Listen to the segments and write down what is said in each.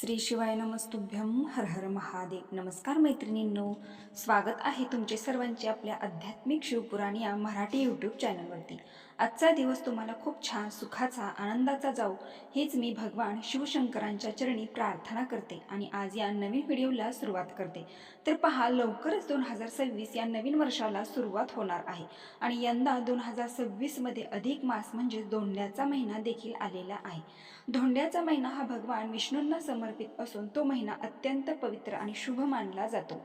श्री शिवाय नमस्तुभ्यम हर हर महादेव. नमस्कार मैत्रिणींनो. स्वागत आहे तुमचे सर्वांचे आपल्या आध्यात्मिक शिवपुराण या मराठी यूट्यूब चॅनलवरती आजचा दिवस तुम्हाला खूप छान सुखाचा आनंदाचा जाऊ हेच मी भगवान शिवशंकरांच्या चरणी प्रार्थना करते आणि आज या नवीन व्हिडिओला सुरुवात करते. तर पहा लवकरच दोन हजार सव्वीस या नवीन वर्षाला सुरुवात होणार आहे आणि यंदा दोन हजार सव्वीसमध्ये अधिक मास म्हणजे धोंड्याचा महिना देखील आलेला आहे. धोंड्याचा महिना हा भगवान विष्णूंना समर्पित असून तो महिना अत्यंत पवित्र आणि शुभ मानला जातो.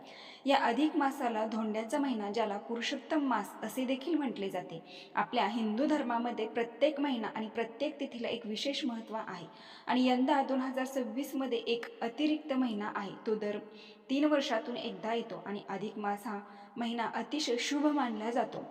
या अधिक मासाला धोंड्याचा महिना ज्याला पुरुषोत्तम मास असे देखील म्हटले जाते. आपल्या हिंदू हिंदू धर्मामध्ये प्रत्येक महिना आणि प्रत्येक तिथीला एक विशेष महत्त्व आहे. आणि यंदा दोन हजार सव्वीसमध्ये एक अतिरिक्त महिना आहे. तो दर तीन वर्षातून एकदा येतो आणि अधिक मास हा महिना अतिशय शुभ मानला जातो.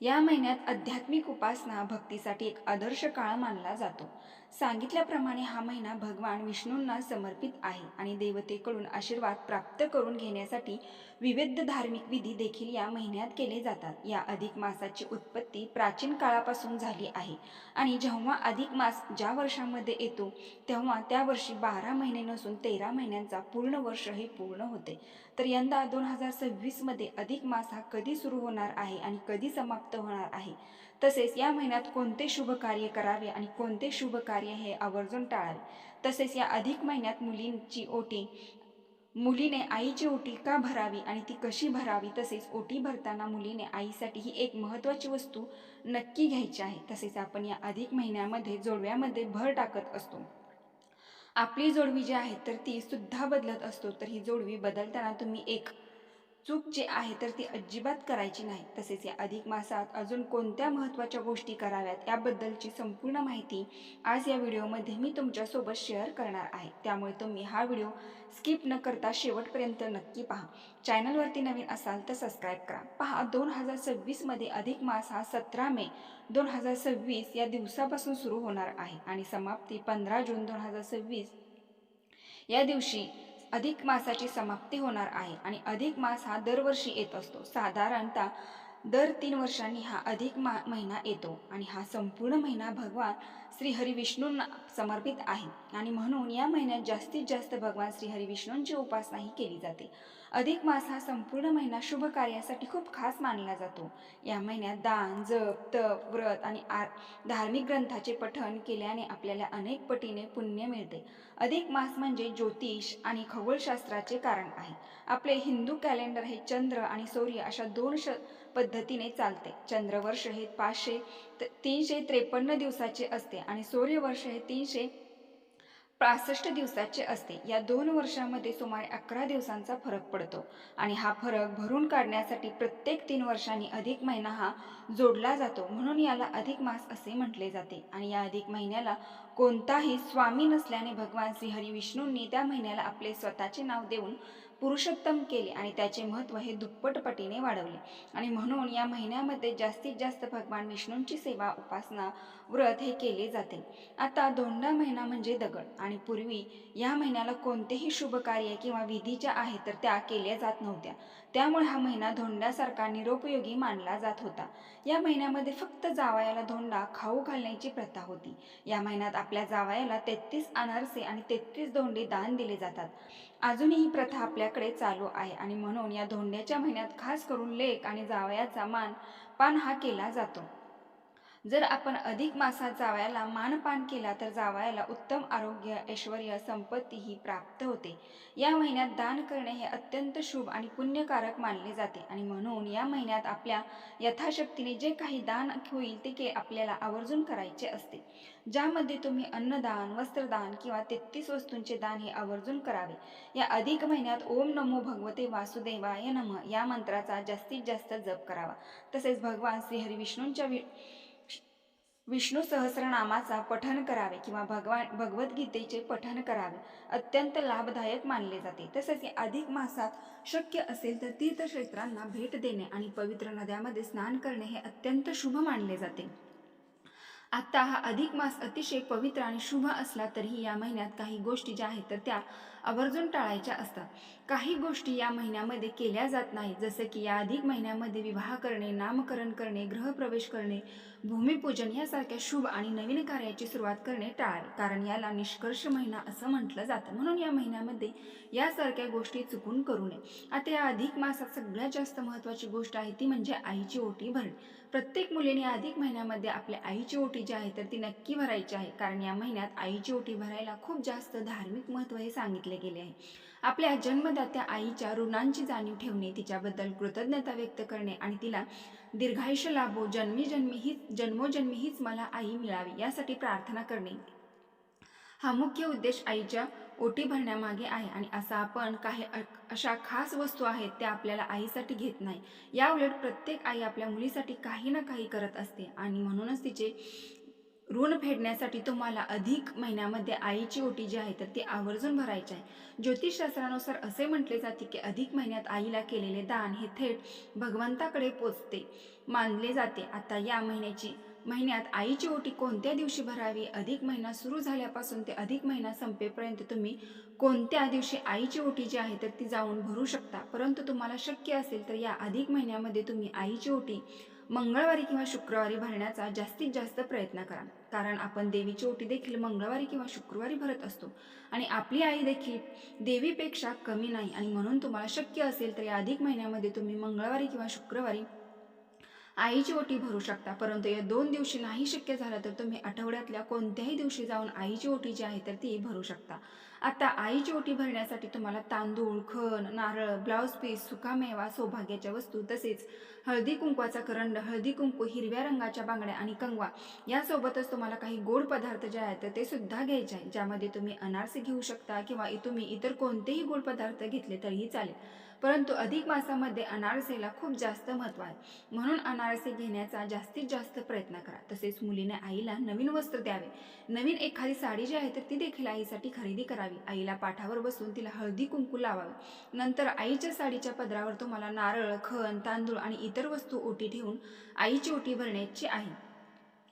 या महिन्यात आध्यात्मिक उपासना भक्तीसाठी एक आदर्श काळ मानला जातो. सांगितल्याप्रमाणे हा महिना भगवान विष्णूंना समर्पित आहे आणि देवतेकडून आशीर्वाद प्राप्त करून घेण्यासाठी विविध धार्मिक विधी देखील या महिन्यात केले जातात. या अधिक मासाची उत्पत्ती प्राचीन काळापासून झाली आहे आणि जेव्हा अधिक मास ज्या वर्षामध्ये येतो तेव्हा त्या वर्षी बारा महिने नसून तेरा महिन्यांचा पूर्ण वर्ष हे पूर्ण होते. तर यंदा दोन हजार सव्वीसमध्ये अधिक मास हा कधी सुरू होणार आहे आणि कधी समाप्त होणार आहे? तसेच या महिन्यात कोणते शुभ कार्य करावे आणि कोणते शुभ कार्य हे आवर्जून टाळावे तसेच या अधिक महिन्यात मुलींची ओटी मुलीने आईची ओटी का भरावी आणि ती कशी भरावी? तसेच ओटी भरताना मुलीने आईसाठी ही एक महत्त्वाची वस्तू नक्की घ्यायची आहे. तसेच आपण या अधिक महिन्यामध्ये जोडव्यामध्ये भर टाकत असतो. आपली जोडवी जी आहे तर ती सुद्धा बदलत असतो. तर ही जोडवी बदलताना तुम्ही एक चूक जी आहे तर ती अजिबात करायची नाही. तसेच या अधिक मासात अजून कोणत्या महत्त्वाच्या गोष्टी कराव्यात याबद्दलची संपूर्ण माहिती आज या व्हिडिओमध्ये मी तुमच्यासोबत शेअर करणार आहे. त्यामुळे तुम्ही हा व्हिडिओ स्किप न करता शेवटपर्यंत नक्की पहा. चॅनलवरती नवीन असाल तर सबस्क्राईब करा. पहा दोन हजार सव्वीसमध्ये अधिक मास हा सतरा मे दोन हजार सव्वीस या दिवसापासून सुरू होणार आहे. आणि समाप्ती पंधरा जून दोन हजार सव्वीस या दिवशी अधिक मासाची समाप्ती होणार आहे आणि अधिक मास हा दरवर्षी येत असतो. साधारणतः दर तीन वर्षांनी हा अधिक मा महिना येतो आणि हा संपूर्ण महिना भगवान श्री हरिविष्णूंना समर्पित आहे. आणि म्हणून या महिन्यात जास्तीत जास्त भगवान श्री हरिविष्णूंची उपासनाही केली जाते. अधिक मास हा संपूर्ण महिना शुभ कार्यासाठी खूप खास मानला जातो. या महिन्यात दान जप तप व्रत आणि आर धार्मिक ग्रंथाचे पठण केल्याने आपल्याला अनेक पटीने पुण्य मिळते. अधिक मास म्हणजे ज्योतिष आणि खगोलशास्त्राचे कारण आहे. आपले हिंदू कॅलेंडर हे चंद्र आणि सूर्य अशा दोन श पद्धतीने चालते. चंद्रवर्ष हे पाचशे तीनशे त्रेपन्न दिवसाचे असते आणि सूर्यवर्ष हे तीनशे पासष्ट दिवसाचे असते. या दोन वर्षामध्ये सुमारे अकरा दिवसांचा फरक पडतो आणि हा फरक भरून काढण्यासाठी प्रत्येक तीन वर्षांनी अधिक महिना हा जोडला जातो. म्हणून याला अधिक मास असे म्हटले जाते आणि या अधिक महिन्याला कोणताही स्वामी नसल्याने भगवान श्री हरी विष्णूंनी त्या महिन्याला आपले स्वतःचे नाव देऊन पुरुषोत्तम केले आणि त्याचे महत्त्व हे दुप्पटपटीने वाढवले. आणि म्हणून या महिन्यामध्ये जास्तीत जास्त भगवान विष्णूंची सेवा उपासना व्रत हे केले जाते. आता धोंडा महिना म्हणजे दगड. आणि पूर्वी या महिन्याला कोणतेही शुभ कार्य किंवा विधी ज्या आहेत तर त्या केल्या जात नव्हत्या. त्यामुळे हा महिना धोंड्यासारखा निरोपयोगी मानला जात होता. या महिन्यामध्ये फक्त जावयाला धोंडा खाऊ घालण्याची प्रथा होती. या महिन्यात आपल्या जावयाला तेहतीस अनारसे आणि तेहतीस धोंडे दान दिले जातात. अजूनही ही प्रथा आपल्याकडे चालू आहे आणि म्हणून या धोंड्याच्या महिन्यात खास करून लेख आणि जावयाचा मान पान हा केला जातो. जर आपण अधिक मासात जावयाला मानपान केला तर जावयाला उत्तम आरोग्य ऐश्वर संपत्ती ही प्राप्त होते. या महिन्यात दान करणे हे अत्यंत शुभ आणि पुण्यकारक मानले जाते आणि म्हणून या महिन्यात आपल्या यथाशक्तीने जे काही दान होईल ते के आपल्याला आवर्जून करायचे असते. ज्यामध्ये तुम्ही अन्नदान वस्त्रदान किंवा तेहतीस वस्तूंचे दान हे आवर्जून करावे. या अधिक महिन्यात ओम नमो भगवते वासुदेवाय नम या मंत्राचा जास्तीत जास्त जप करावा. तसेच भगवान श्री हरिविष्णूंच्या वि विष्णू सहस्रनामाचा पठन करावे किंवा भगवान भगवद्गीतेचे पठन करावे अत्यंत लाभदायक मानले जाते. तसेच अधिक मासात शक्य असेल तर तीर्थक्षेत्रांना भेट देणे आणि पवित्र नद्यामध्ये स्नान करणे हे अत्यंत शुभ मानले जाते. आत्ता हा अधिक मास अतिशय पवित्र आणि शुभ असला तरीही या महिन्यात काही गोष्टी ज्या आहेत तर त्या आवर्जून टाळायच्या असतात. काही गोष्टी या महिन्यामध्ये केल्या जात नाहीत. जसं की या अधिक महिन्यामध्ये विवाह करणे नामकरण करणे गृहप्रवेश करणे भूमिपूजन यासारख्या शुभ आणि नवीन कार्याची सुरुवात करणे टाळावे कारण याला निष्कर्ष महिना असं म्हटलं जातं. म्हणून या महिन्यामध्ये यासारख्या गोष्टी चुकून करू नये. आता या अधिक मासात सगळ्यात जास्त महत्त्वाची गोष्ट आहे ती म्हणजे आईची ओटी भरणे. प्रत्येक मुलीने अधिक महिन्यामध्ये आपल्या आईची ओटी जी आहे तर ती नक्की भरायची आहे. कारण या महिन्यात आईची ओटी भरायला खूप जास्त धार्मिक महत्त्व हे सांगितले गेले आहे. आपल्या जन्मदात्या आईच्या ऋणांची जाणीव ठेवणे तिच्याबद्दल कृतज्ञता व्यक्त करणे आणि तिला दीर्घायुष्य लाभो जन्मी जन्मी हीच जन्मोजन्मी हीच मला आई मिळावी यासाठी प्रार्थना करणे हा मुख्य उद्देश आईच्या ओटी भरण्यामागे आहे आणि असा आपण काही अशा खास वस्तू आहेत त्या आपल्याला आईसाठी घेत नाही. या उलट प्रत्येक आई आपल्या मुलीसाठी काही ना काही करत असते आणि म्हणूनच तिचे ऋण फेडण्यासाठी तुम्हाला अधिक महिन्यामध्ये आईची ओटी जी आहे तर ती आवर्जून भरायची आहे. ज्योतिषशास्त्रानुसार असे म्हटले जाते की अधिक महिन्यात आईला केलेले दान हे थेट भगवंताकडे पोचते मानले जाते. आता या महिन्याची महिन्यात आईची ओटी कोणत्या दिवशी भरावी? अधिक महिना सुरू झाल्यापासून ते अधिक महिना संपेपर्यंत तुम्ही कोणत्या दिवशी आईची ओटी जी आहे तर ती जाऊन भरू शकता. परंतु तुम्हाला शक्य असेल तर या अधिक महिन्यामध्ये तुम्ही आईची ओटी मंगळवारी किंवा शुक्रवारी भरण्याचा जास्तीत जास्त प्रयत्न करा. कारण आपण देवीची ओटी देखील मंगळवारी किंवा शुक्रवारी भरत असतो आणि आपली आई देखील देवीपेक्षा कमी नाही आणि म्हणून तुम्हाला शक्य असेल तर या अधिक महिन्यामध्ये तुम्ही मंगळवारी किंवा शुक्रवारी आईची ओटी भरू शकता परंतु या दोन दिवशी नाही शक्य झालं तर तुम्ही आठवड्यातल्या कोणत्याही दिवशी जाऊन आईची ओटी जी आहे तर ती भरू शकता. आता आईची ओटी भरण्यासाठी तुम्हाला तांदूळ खण नारळ ब्लाऊज पीस सुकामेवा सौभाग्याच्या वस्तू तसेच हळदी कुंकवाचा करंड हळदी कुंकू हिरव्या रंगाच्या बांगड्या आणि कंगवा यासोबतच तुम्हाला काही गोड पदार्थ जे आहेत तर ते सुद्धा घ्यायचे आहे ज्यामध्ये तुम्ही अनारसे घेऊ शकता किंवा तुम्ही इतर कोणतेही गोड पदार्थ घेतले तरीही चालेल. परंतु अधिक मासामध्ये अनारसेला खूप जास्त महत्त्व आहे. म्हणून अनारसे घेण्याचा जास्तीत जास्त प्रयत्न करा. तसेच मुलीने आईला नवीन वस्त्र द्यावे. नवीन एखादी साडी जी आहे तर ती देखील आईसाठी खरेदी करावी. आईला पाठावर बसून तिला हळदी कुंकू लावावे. नंतर आईच्या साडीच्या पदरावर तुम्हाला नारळ खण तांदूळ आणि इतर वस्तू ओटी ठेवून आईची ओटी भरण्याची आहे.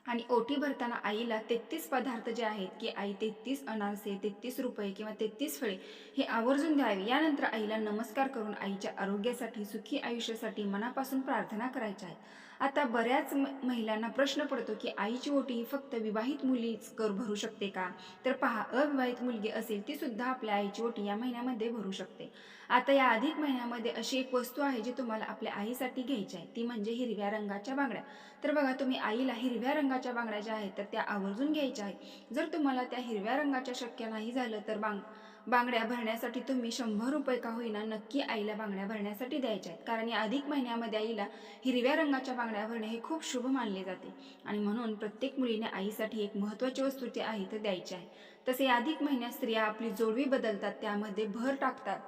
आणि ओटी भरताना आईला तेहतीस पदार्थ जे आहेत की आई तेहतीस अनारसे तेहतीस रुपये किंवा तेहतीस फळे हे आवर्जून द्यावे. यानंतर आईला नमस्कार करून आईच्या आरोग्यासाठी सुखी आयुष्यासाठी मनापासून प्रार्थना करायच्या आहेत. आता बऱ्याच महिलांना प्रश्न पडतो की आईची ओटी ही फक्त विवाहित मुलीच कर भरू शकते का? तर पहा अविवाहित मुलगी असेल ती सुद्धा आपल्या आईची ओटी या महिन्यामध्ये भरू शकते. आता या अधिक महिन्यामध्ये अशी एक वस्तू आहे जी तुम्हाला आपल्या आईसाठी घ्यायची आहे. ती म्हणजे हिरव्या रंगाच्या बांगड्या. तर बघा तुम्ही आईला हिरव्या रंगाच्या बांगड्या ज्या आहेत तर त्या आवर्जून घ्यायच्या आहेत. जर तुम्हाला त्या हिरव्या रंगाच्या शक्य नाही झालं तर बांग बांगड्या भरण्यासाठी तुम्ही शंभर रुपये का होईना नक्की आईला बांगड्या भरण्यासाठी द्यायच्या आहेत. कारण या अधिक महिन्यामध्ये आईला हिरव्या रंगाच्या बांगड्या भरणे हे खूप शुभ मानले जाते. आणि म्हणून प्रत्येक मुलीने आईसाठी एक महत्त्वाची वस्तू जी आहे तर द्यायची आहे. तसे अधिक महिन्यात स्त्रिया आपली जोडवी बदलतात त्यामध्ये भर टाकतात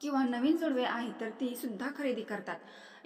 किंवा नवीन जोडवे आहेत तर ती सुद्धा खरेदी करतात.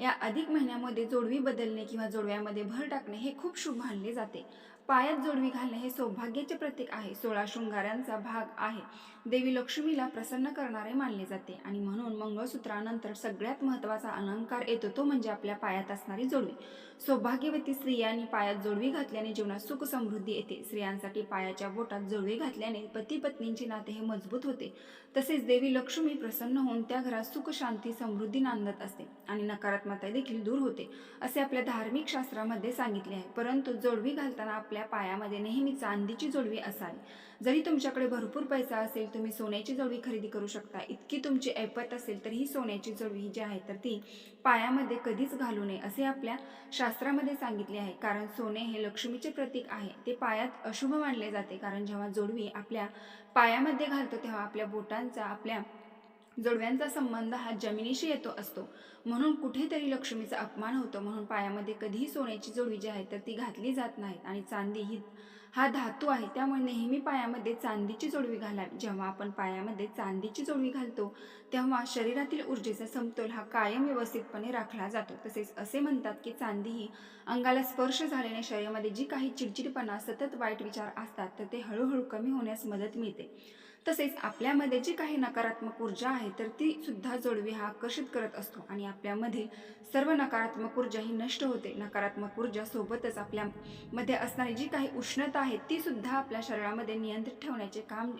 या अधिक महिन्यामध्ये जोडवी बदलणे किंवा जोडव्यामध्ये भर टाकणे हे खूप शुभ मानले जाते. पायात जोडवी घालणे हे सौभाग्याचे प्रतीक आहे. सोळा शृंगारांचा भाग आहे. देवी लक्ष्मीला प्रसन्न करणारे मानले जाते आणि म्हणून मंगळसूत्रानंतर सगळ्यात महत्त्वाचा अलंकार येतो तो म्हणजे आपल्या पायात असणारी जोडवी. सौभाग्यवती स्त्रियांनी पायात जोडवी घातल्याने जीवनात सुख समृद्धी येते. स्त्रियांसाठी पायाच्या बोटात जोडवी घातल्याने पती पत्नींचे नाते हे मजबूत होते. तसेच देवी लक्ष्मी प्रसन्न होऊन त्या घरात सुख शांती समृद्धी नांदत असते आणि नकारात्मकता देखील दूर होते असे आपल्या धार्मिक शास्त्रामध्ये सांगितले आहे. परंतु जोडवी घालताना आपल्या पायामध्ये नेहमी चांदीची जोडवी असावी. जरी तुमच्याकडे भरपूर पैसा असेल तुम्ही सोन्याची जोडवी खरेदी करू शकता. इतकी तुमची ऐपत असेल तर ही सोन्याची जोडवी जी आहे तर ती पायामध्ये कधीच घालू नये असे आपल्या शास्त्रामध्ये सांगितले आहे. कारण सोने हे लक्ष्मीचे प्रतीक आहे. ते पायात अशुभ मानले जाते. कारण जेव्हा जोडवी आपल्या पायामध्ये घालतो तेव्हा आपल्या बोटांचा आपल्या जोडव्यांचा संबंध हा जमिनीशी येतो असतो. म्हणून कुठेतरी लक्ष्मीचा अपमान होतो. म्हणून पायामध्ये कधीही सोन्याची जोडवी जी आहे तर ती घातली जात नाहीत. आणि चांदी ही हा धातू आहे त्यामुळे नेहमी पायामध्ये चांदीची जोडवी घालावी. जेव्हा आपण पायामध्ये चांदीची जोडवी घालतो तेव्हा शरीरातील ऊर्जेचा समतोल हा कायम व्यवस्थितपणे राखला जातो. तसेच असे म्हणतात की चांदी ही अंगाला स्पर्श झाल्याने शरीरामध्ये जी काही चिडचिडपणा सतत वाईट विचार असतात तर ते हळूहळू कमी होण्यास मदत मिळते. तसेच आपल्यामध्ये जी काही नकारात्मक ऊर्जा आहे तर ती सुद्धा जोडवी हा आकर्षित करत असतो. आणि आपल्यामधील सर्व नकारात्मक ऊर्जा ही नष्ट होते. नकारात्मक ऊर्जा सोबतच आपल्यामध्ये असणारी जी काही उष्णता आहे ती सुद्धा आपल्या शरीरामध्ये नियंत्रित ठेवण्याचे काम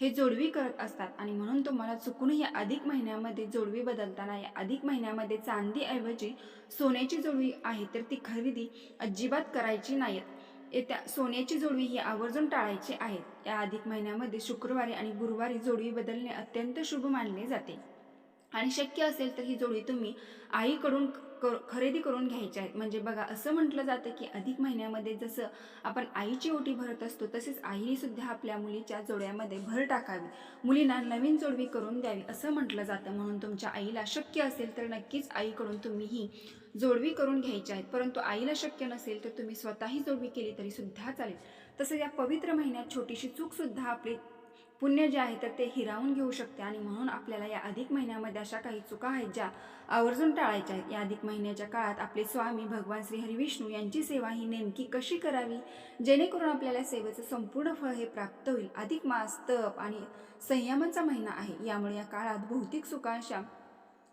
हे जोडवी करत असतात. आणि म्हणून तुम्हाला चुकूनही या अधिक महिन्यामध्ये जोडवी बदलताना या अधिक महिन्यामध्ये चांदीऐवजी सोन्याची जोडवी आहे तर ती खरेदी अजिबात करायची नाहीत. येत्या सोन्याची जोडवी ही आवर्जून टाळायची आहेत या अधिक महिन्यामध्ये शुक्रवारी आणि गुरुवारी जोडवी बदलणे अत्यंत शुभ मानले जाते. आणि शक्य असेल तर ही जोडी तुम्ही आईकडून खरेदी करून घ्यायच्या आहेत. म्हणजे बघा असं म्हटलं जातं की अधिक महिन्यामध्ये जसं आपण आईची ओटी भरत असतो तसेच आईनेसुद्धा आपल्या मुलीच्या जोड्यामध्ये भर टाकावी. मुलींना नवीन जोडवी करून द्यावी असं म्हटलं जातं. म्हणून तुमच्या आईला शक्य असेल तर नक्कीच आईकडून तुम्ही ही जोडवी करून घ्यायची आहेत. परंतु आईला शक्य नसेल तर तुम्ही स्वतःही जोडवी केली तरी सुद्धा चालेल. तसं या पवित्र महिन्यात छोटीशी चूकसुद्धा आपली पुण्य जे आहे तर ते हिरावून घेऊ शकते आणि म्हणून आपल्याला या अधिक महिन्यामध्ये अशा काही चुका आहेत ज्या आवर्जून टाळायच्या आहेत. या अधिक महिन्याच्या काळात आपले स्वामी भगवान श्री हरिविष्णू यांची सेवा ही नेमकी कशी करावी? जेणेकरून आपल्याला सेवेचं संपूर्ण फळ हे प्राप्त होईल. अधिक मास तप आणि संयमाचा महिना आहे. यामुळे या काळात भौतिक सुखांशा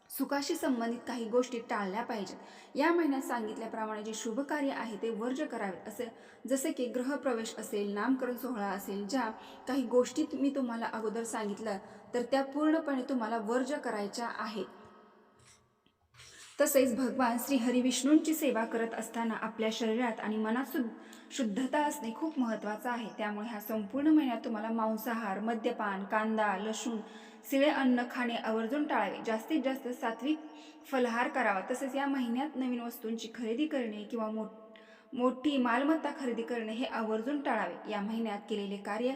सुखाशी संबंधित काही गोष्टी टाळल्या पाहिजेत. या महिन्यात सांगितल्याप्रमाणे जे शुभ कार्य आहे ते वर्ज करावे. असे जसे की ग्रहप्रवेश असेल नामकरण सोहळा असेल ज्या काही गोष्टी मी तुम्हाला अगोदर सांगितलं तर त्या पूर्णपणे तुम्हाला वर्ज करायच्या आहेत. तसेच भगवान श्री हरिविष्णूंची सेवा करत असताना आपल्या शरीरात आणि मनात सुद्ध शुद्धता असणे खूप महत्त्वाचं आहे. त्यामुळे हा संपूर्ण महिन्यात तुम्हाला मांसाहार मद्यपान कांदा लसूण सिळे अन्न खाणे आवर्जून टाळावे. जास्तीत जास्त सात्विक फलहार करावा. तसेच या महिन्यात नवीन वस्तूंची खरेदी करणे किंवा मो मोठी मालमत्ता खरेदी करणे हे आवर्जून टाळावे. या महिन्यात केलेले कार्य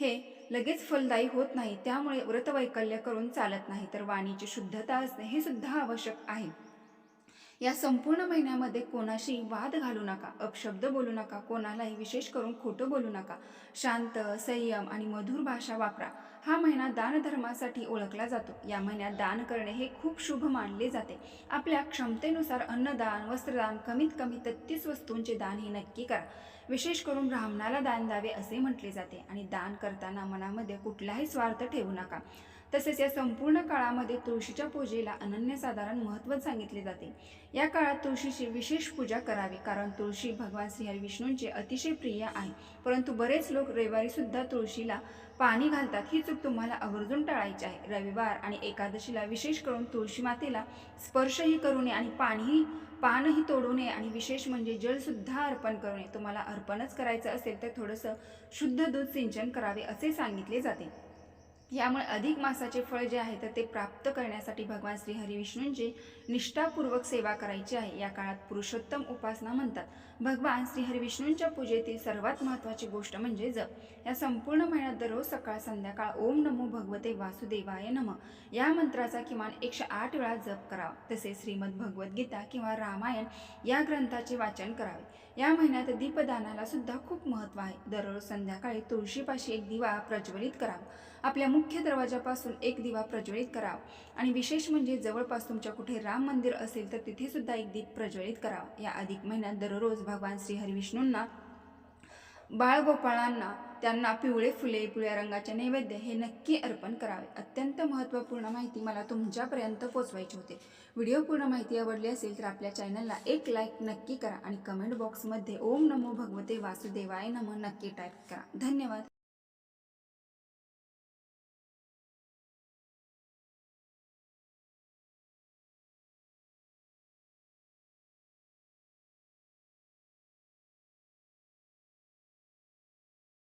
हे लगेच फलदायी होत नाही त्यामुळे व्रतवैकल्य करून चालत नाही तर वाणीची शुद्धता असणे हे सुद्धा आवश्यक आहे. या संपूर्ण महिन्यामध्ये कोणाशी वाद घालू नका अपशब्द बोलू नका कोणालाही विशेष करून खोटं बोलू नका. शांत संयम आणि मधुर भाषा वापरा. हा महिना दानधर्मासाठी ओळखला जातो. या महिन्यात दान करणे हे खूप शुभ मानले जाते. आपल्या क्षमतेनुसार अन्नदान वस्त्रदान कमीत कमी तेहतीस वस्तूंचे दान हे नक्की करा. विशेष करून ब्राह्मणाला दान द्यावे असे म्हटले जाते आणि दान करताना मनामध्ये कुठलाही स्वार्थ ठेवू नका. तसेच या संपूर्ण काळामध्ये तुळशीच्या पूजेला अनन्यसाधारण महत्त्व सांगितले जाते. या काळात तुळशीची विशेष पूजा करावी कारण तुळशी भगवान श्री विष्णूंचे अतिशय प्रिय आहे. परंतु बरेच लोक रविवारीसुद्धा तुळशीला पाणी घालतात. ही चूक तुम्हाला आवर्जून टाळायची आहे. रविवार आणि एकादशीला विशेष करून तुळशी मातेला स्पर्शही करू नये आणि पाणीही पानही तोडू नये आणि विशेष म्हणजे जलसुद्धा अर्पण करू नये. तुम्हाला अर्पणच करायचं असेल तर थोडंसं शुद्ध दूध सिंचन करावे असे सांगितले जाते. यामुळे अधिक मासाचे फळ जे आहे तर ते प्राप्त करण्यासाठी भगवान श्री हरिविष्णूंची निष्ठापूर्वक सेवा करायची आहे. या काळात पुरुषोत्तम उपासना म्हणतात. भगवान श्री हरिविष्णूंच्या पूजेतील सर्वात महत्त्वाची गोष्ट म्हणजे जप. या संपूर्ण महिन्यात दररोज सकाळ संध्याकाळ ओम नमो भगवते वासुदेवाय नम. या मंत्राचा किमान एकशे आठ वेळा जप करावा. तसेच श्रीमद भगवद्गीता किंवा रामायण या ग्रंथाचे वाचन करावे. या महिन्यात दीपदानाला सुद्धा खूप महत्त्व आहे. दररोज संध्याकाळी तुळशीपाशी एक दिवा प्रज्वलित करावा. आपल्या मुख्य दरवाजापासून एक दिवा प्रज्वलित करावा. आणि विशेष म्हणजे जवळपास तुमच्या कुठे राम मंदिर असेल तर तिथे सुद्धा एक दीप प्रज्वलित करावा. या अधिक महिन्यात दररोज भगवान श्री हरिविष्णूंना बाळगोपाळांना त्यांना पिवळे फुले पिवळ्या रंगाचे नैवेद्य हे नक्की अर्पण करावे. अत्यंत महत्त्वपूर्ण माहिती मला तुमच्यापर्यंत पोचवायची होते. व्हिडिओ पूर्ण माहिती आवडली असेल तर आपल्या चॅनलला एक लाईक नक्की करा आणि कमेंट बॉक्समध्ये ओम नमो भगवते वासुदेवाय नमो नक्की टाईप करा. धन्यवाद.